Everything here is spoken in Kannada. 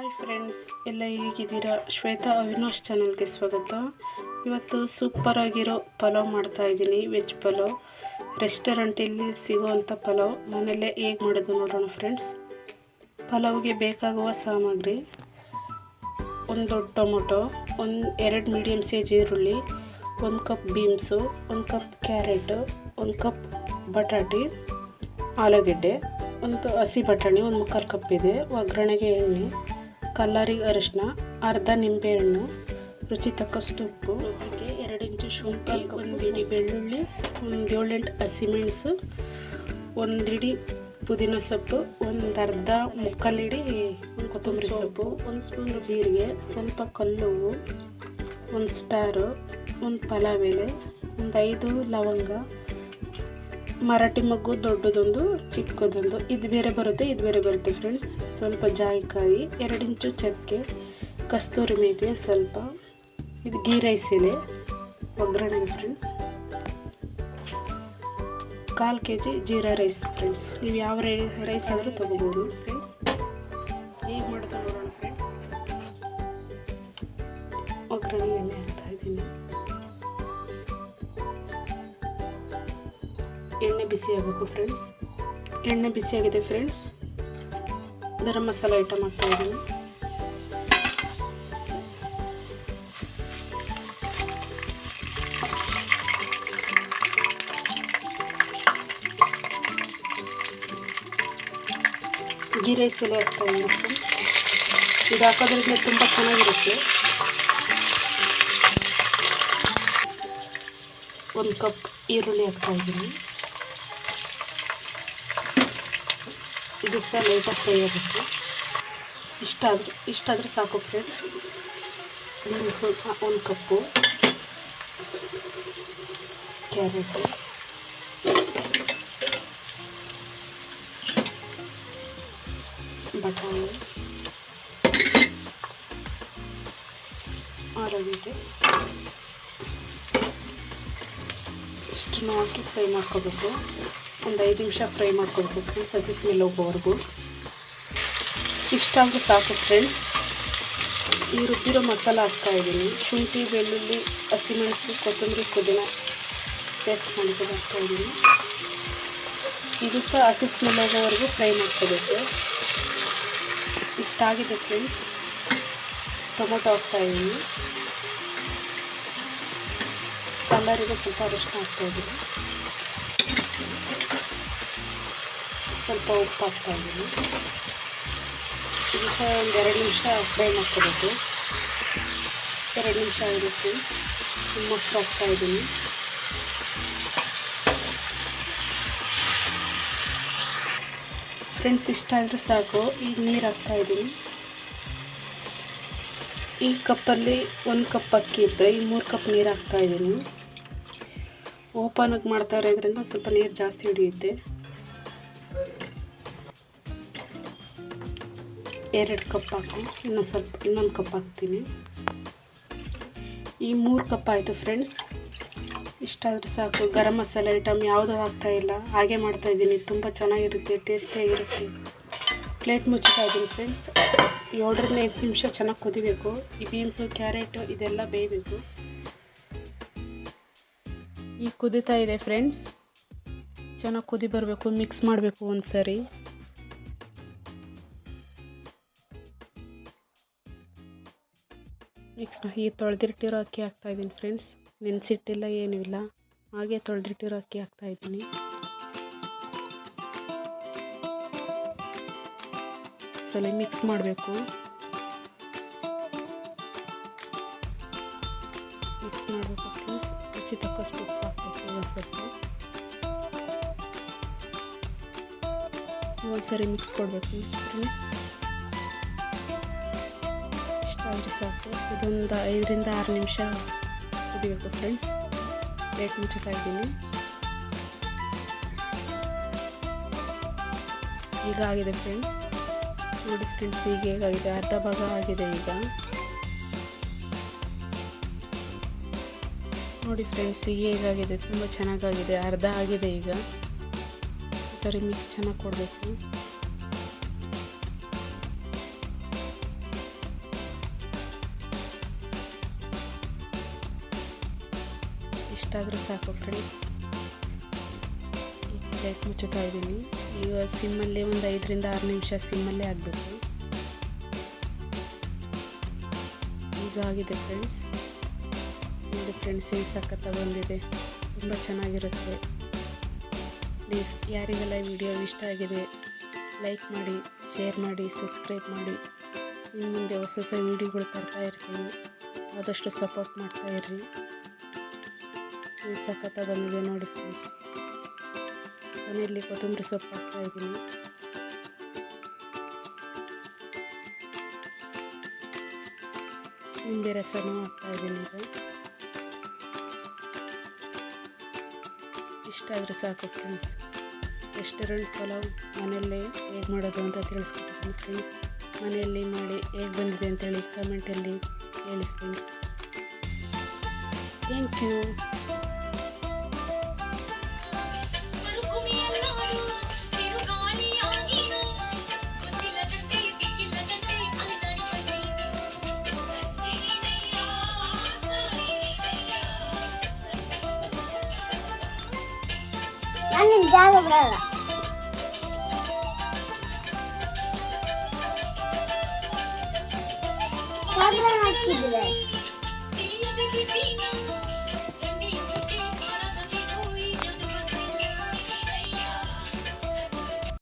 ಹಾಯ್ ಫ್ರೆಂಡ್ಸ್ ಎಲ್ಲ ಹೇಗಿದ್ದೀರಾ? ಶ್ವೇತಾ ಅವಿನಾಶ್ ಚಾನಲ್ಗೆ ಸ್ವಾಗತ. ಇವತ್ತು ಸೂಪರ್ ಆಗಿರೋ ಪಲಾವ್ ಮಾಡ್ತಾ ಇದ್ದೀನಿ ವೆಜ್ ಪಲಾವ್. ರೆಸ್ಟೋರೆಂಟಲ್ಲಿ ಸಿಗೋವಂಥ ಪಲಾವ್. ಮನೆಯಲ್ಲೇ ಹೇಗೆ ಮಾಡೋದು ನೋಡೋಣ ಫ್ರೆಂಡ್ಸ್ ಪಲಾವ್ಗೆ ಬೇಕಾಗುವ ಸಾಮಗ್ರಿ, ಒಂದು ದೊಡ್ಡ ಟೊಮೊಟೊ, ಒಂದು ಎರಡು ಮೀಡಿಯಮ್ ಸೈಜ್ ಈರುಳ್ಳಿ, ಒಂದು ಕಪ್ ಬೀನ್ಸು ಒಂದು ಕಪ್ ಕ್ಯಾರೆಟು ಒಂದು ಕಪ್ ಬಟಾಟೆ, ಆಲೂಗೆಡ್ಡೆ, ಒಂದು ಹಸಿ ಬಟಾಣಿ, ಒಂದು ಮುಕ್ಕಾಲು ಕಪ್ ಇದೆ, ಒಗ್ಗರಣೆಗೆ ಎಣ್ಣೆ. ಕಲ್ಲರಿಗೆ ಅರಿಶಿನ ಅರ್ಧ ನಿಂಬೆಹಣ್ಣು, ರುಚಿ ತಕ್ಕಷ್ಟು ಉಪ್ಪು, ಹಾಗೆ ಎರಡು ಇಂಚು ಶುಂಠಿ, ಒಂದು ಇಡಿ ಬೆಳ್ಳುಳ್ಳಿ, ಒಂದು ಏಳೆಂಟು ಹಸಿಮೆಣಸು, ಒಂದು ಇಡಿ ಪುದೀನ ಸೊಪ್ಪು, ಒಂದು ಅರ್ಧ ಮುಕ್ಕಾಲಿಡಿ ಕೊತ್ತಂಬರಿ ಸೊಪ್ಪು, ಒಂದು ಸ್ಪೂನ್ ಜೀರಿಗೆ, ಸ್ವಲ್ಪ ಕಲ್ಲುವು ಒಂದು ಸ್ಟಾರು, ಒಂದು ಪಲಾವ್ ಎಲೆ, ಒಂದು ಐದು ಲವಂಗ ಮರಾಠಿ ಮಗ್ಗು ದೊಡ್ಡದೊಂದು, ಚಿಕ್ಕದೊಂದು. ಇದು ಬೇರೆ ಬರುತ್ತೆ, ಇದು ಬೇರೆ ಬರುತ್ತೆ ಫ್ರೆಂಡ್ಸ್ ಸ್ವಲ್ಪ ಜಾಯಿಕಾಯಿ, ಎರಡು ಇಂಚು ಚಕ್ಕೆ, ಕಸ್ತೂರಿ ಮೇಥಿ ಸ್ವಲ್ಪ. ಇದು ಗೀ ರೈಸ್ ಎಲೆ ಒಗ್ಗರಣೆ ಫ್ರೆಂಡ್ಸ್ ಕಾಲು K G jeera rice friends ನೀವು ಯಾವ ರೈ, ರೈಸ್ ಆದರೂ ತೊಗೋಬೋದು ಫ್ರೆಂಡ್ಸ್ ಹೇಗೆ ಮಾಡೋದು ನೋಡೋಣ ಫ್ರೆಂಡ್ಸ್ ಒಗ್ಗರಣೆ ಎಣ್ಣೆ ಎಣ್ಣೆ ಬಿಸಿ ಆಗಬೇಕು ಫ್ರೆಂಡ್ಸ್ ಎಣ್ಣೆ ಬಿಸಿಯಾಗಿದೆ ಫ್ರೆಂಡ್ಸ್ ಗರಂ ಮಸಾಲ ಐಟಮ್ ಹಾಕ್ತಾ ಇದ್ದೀನಿ. ಗೀ ರೈಸ್ ಎಲೆ ಹಾಕ್ತಾ ಇದ್ದೀನಿ ಫ್ರೆಂಡ್ಸ್ ಇದು ಹಾಕೋದ್ರಿಂದ ತುಂಬ ಚೆನ್ನಾಗಿರುತ್ತೆ. ಒಂದು ಕಪ್ ಈರುಳ್ಳಿ ಹಾಕ್ತಾ ಸಹ ಲೈಟಾಗಿ ಫ್ರೈ ಆಗುತ್ತೆ ಇಷ್ಟಾದರೆ ಇಷ್ಟಾದರೆ ಸಾಕು ಫ್ರೆಂಡ್ಸ್ ಸ್ವಲ್ಪ ಒಂದು ಕಪ್ಪು. ಕ್ಯಾರೆಟು ಬಟಾಣಿ. ಆಲೂಗೆಡ್ಡೆ. ಇಷ್ಟನ್ನು ಹಾಕಿ ಫ್ರೈ ಮಾಡ್ಕೋಬೇಕು. ಒಂದು ಐದು ನಿಮಿಷ ಫ್ರೈ ಮಾಡ್ಕೊಬೇಕು ಸಸಿ ಸ್ಮೆಲ್ ಹೋಗೋವರೆಗೂ ಇಷ್ಟಾದರೂ ಸಾಕು ಫ್ರೆಂಡ್ಸ್. ಈ ರುಬ್ಬಿರೋ ಮಸಾಲ ಹಾಕ್ತಾಯಿದ್ದೀನಿ ಶುಂಠಿ, ಬೆಳ್ಳುಳ್ಳಿ ಹಸಿಮೆಣಸು ಕೊತ್ತಂಬರಿ, ಪುದೀನ ಪೇಸ್ಟ್ ಮಾಡ್ಕೊಂಡು ಹಾಕ್ತಾಯಿದ್ದೀನಿ ಇದು ಸಹ ಹಸಿ ಸ್ಮೆಲ್ ಹೋಗೋವರೆಗೂ ಫ್ರೈ ಮಾಡ್ಕೋಬೇಕು. ಇಷ್ಟಾಗಿದೆ ಫ್ರೆಂಡ್ಸ್. ಟೊಮೊಟೊ ಹಾಕ್ತಾಯಿದ್ದೀನಿ ಕಲರಿಗೆ ಸ್ವಲ್ಪ ಅರಿಶಿನ ಹಾಕ್ತಾಯಿದ್ದೀನಿ ಸ್ವಲ್ಪ ಉಪ್ಪು ಹಾಕ್ತಾ ಇದ್ದೀನಿ ಇದು. ಸಹ ಒಂದು ಎರಡು ನಿಮಿಷ ಫ್ರೈ ಮಾಡ್ಕೋಬೇಕು. ಎರಡು ನಿಮಿಷ ಆಗಿರುತ್ತೆ ಮೊಸರು ಹಾಕ್ತಾ ಇದ್ದೀನಿ ಫ್ರೆಂಡ್ಸ್, ಇಷ್ಟ ಆದರೆ ಸಾಕು. ಈಗ ನೀರು ಹಾಕ್ತಾ ಇದ್ದೀನಿ ಈ ಕಪ್ಪಲ್ಲಿ ಒಂದು ಕಪ್ ಅಕ್ಕಿ ಇದ್ದರೆ ಈ ಮೂರು ಕಪ್ ನೀರು ಹಾಕ್ತಾ ಇದ್ದೀನಿ ಓಪನಾಗಿ ಮಾಡ್ತಾ ಇರೋದ್ರಿಂದ ಸ್ವಲ್ಪ ನೀರು ಜಾಸ್ತಿ ಹಿಡಿಯುತ್ತೆ. ಎರಡು ಕಪ್ ಹಾಕು. ಇನ್ನೊಂದು ಸ್ವಲ್ಪ, ಇನ್ನೊಂದು ಕಪ್ ಹಾಕ್ತೀನಿ. ಈ ಮೂರು ಕಪ್ ಆಯಿತು ಫ್ರೆಂಡ್ಸ್ ಇಷ್ಟಾದರೆ ಸಾಕು. ಗರಂ ಮಸಾಲೆ ಐಟಮ್ ಯಾವುದೂ ಹಾಕ್ತಾಯಿಲ್ಲ ಹಾಗೆ ಮಾಡ್ತಾಯಿದ್ದೀನಿ ತುಂಬ ಚೆನ್ನಾಗಿರುತ್ತೆ ಟೇಸ್ಟಿಯಾಗಿರುತ್ತೆ ಪ್ಲೇಟ್ ಮುಚ್ತಾ ಇದ್ದೀನಿ ಫ್ರೆಂಡ್ಸ್ ಏಳರಿಂದ ಐದು ನಿಮಿಷ ಚೆನ್ನಾಗಿ ಕುದಿಬೇಕು. ಈ ಬೀನ್ಸು ಕ್ಯಾರೆಟು ಇದೆಲ್ಲ ಬೇಯಬೇಕು. ಈ ಕುದೀತಾ ಇದೆ ಫ್ರೆಂಡ್ಸ್ ಚೆನ್ನಾಗಿ ಕುದಿ ಬರಬೇಕು ಮಿಕ್ಸ್ ಮಾಡಬೇಕು ಒಂದು ಸರಿ ಮಿಕ್ಸ್ ಈ ತೊಳೆದಿಟ್ಟಿರೋ ಅಕ್ಕಿ ಹಾಕ್ತಾಯಿದ್ದೀನಿ ಫ್ರೆಂಡ್ಸ್ ನೆನೆಸಿಟ್ಟಿಲ್ಲ, ಏನೂ ಇಲ್ಲ. ಹಾಗೆ ತೊಳೆದಿಟ್ಟಿರೋ ಅಕ್ಕಿ ಹಾಕ್ತಾಯಿದ್ದೀನಿ ಸಲ ಮಿಕ್ಸ್ ಮಾಡಬೇಕು. ಮಿಕ್ಸ್ ಮಾಡಬೇಕು ಫ್ರೆಂಡ್ಸ್ ರುಚಿ ತಕ್ಕಷ್ಟು ಉಪ್ಪು ಹಾಕಬೇಕು ಒಂದು ಒಂದು ಸರಿ ಮಿಕ್ಸ್ ಕೊಡಬೇಕು. ಫ್ರೆಂಡ್ಸ್ ಇಷ್ಟಾದರೆ ಸಾಕು. ಇದೊಂದು ಐದರಿಂದ ಆರು ನಿಮಿಷ ಕುದಿಬೇಕು ಫ್ರೆಂಡ್ಸ್ ಪ್ಲೇಟ್ ಮುಚ್ಚುತ್ತಾ ಇದ್ದೀನಿ. ಈಗ ಆಗಿದೆ ಫ್ರೆಂಡ್ಸ್ ನೋಡಿ ಫ್ರೆಂಡ್ಸ್ ಈಗ ಹೇಗಾಗಿದೆ ಅರ್ಧ ಭಾಗ ಆಗಿದೆ ಈಗ. ನೋಡಿ ಫ್ರೆಂಡ್ಸ್ ಈಗ ಹೇಗಾಗಿದೆ ತುಂಬ ಚೆನ್ನಾಗಾಗಿದೆ. ಅರ್ಧ ಆಗಿದೆ ಈಗ. ಸರಿ, ಮಿಕ್ಸ್ ಚೆನ್ನಾಗಿ ಕೊಡಬೇಕು. ಇಷ್ಟಾದರೂ ಸಾಕು ಫ್ರೆಂಡ್ಸ್ ಮುಚ್ಚುತ್ತಾ ಇದ್ದೀನಿ. ಈಗ ಸಿಮ್ಮಲ್ಲಿ ಒಂದು ಐದರಿಂದ ಆರು ನಿಮಿಷ ಸಿಮ್ಮಲ್ಲೇ ಆಗಬೇಕು. ಈಗ ಆಗಿದೆ ಫ್ರೆಂಡ್ಸ್ ನೋಡಿ ಫ್ರೆಂಡ್ಸ್ ಈಗ ಸಖತ್ತಾಗಿ ಬಂದಿದೆ. ತುಂಬ ಚೆನ್ನಾಗಿರುತ್ತೆ. ಪ್ಲೀಸ್ ಯಾರಿಗೆಲ್ಲ ಈ ವಿಡಿಯೋ ಇಷ್ಟ ಆಗಿದೆ, ಲೈಕ್ ಮಾಡಿ, ಶೇರ್ ಮಾಡಿ, ಸಬ್ಸ್ಕ್ರೈಬ್ ಮಾಡಿ. ಇನ್ನು ಮುಂದೆ ಹೊಸ ಹೊಸ ವೀಡಿಯೋಗಳು ತರ್ತಾ ಇರ್ತೀನಿ. ಆದಷ್ಟು ಸಪೋರ್ಟ್ ಮಾಡ್ತಾ ಇರ್ರಿ. ಈ ಸಖತ್ತ ಬಂದಿದೆ ನೋಡಿ ಪ್ಲೀಸ್ ಮನೆಯಲ್ಲಿ ಕೊತ್ತಂಬರಿ ಸೊಪ್ಪು ಹಾಕ್ತಾ ಇದ್ದೀನಿ. ನಿಂಬೆ ರಸನೂ ಹಾಕ್ತಾ ಇದ್ದೀನಿ ಈಗ. ಇಷ್ಟ ಆದರೆ ಸಾಕು ಫ್ರೆಂಡ್ಸ್ ರೆಸ್ಟೋರೆಂಟ್ ಪಲಾವ್ ಮನೆಯಲ್ಲೇ ಹೇಗೆ ಮಾಡೋದು ಅಂತ ತಿಳಿಸ್ಕೊಟ್ಟಿದ್ದೀನಿ ಫ್ರೆಂಡ್ಸ್ ಮನೆಯಲ್ಲಿ ಮಾಡಿ ಹೇಗೆ ಬಂದಿದೆ ಅಂತೇಳಿ ಕಮೆಂಟಲ್ಲಿ ಹೇಳಿ friends thank you Annem gel buraya. Gel buraya açayım.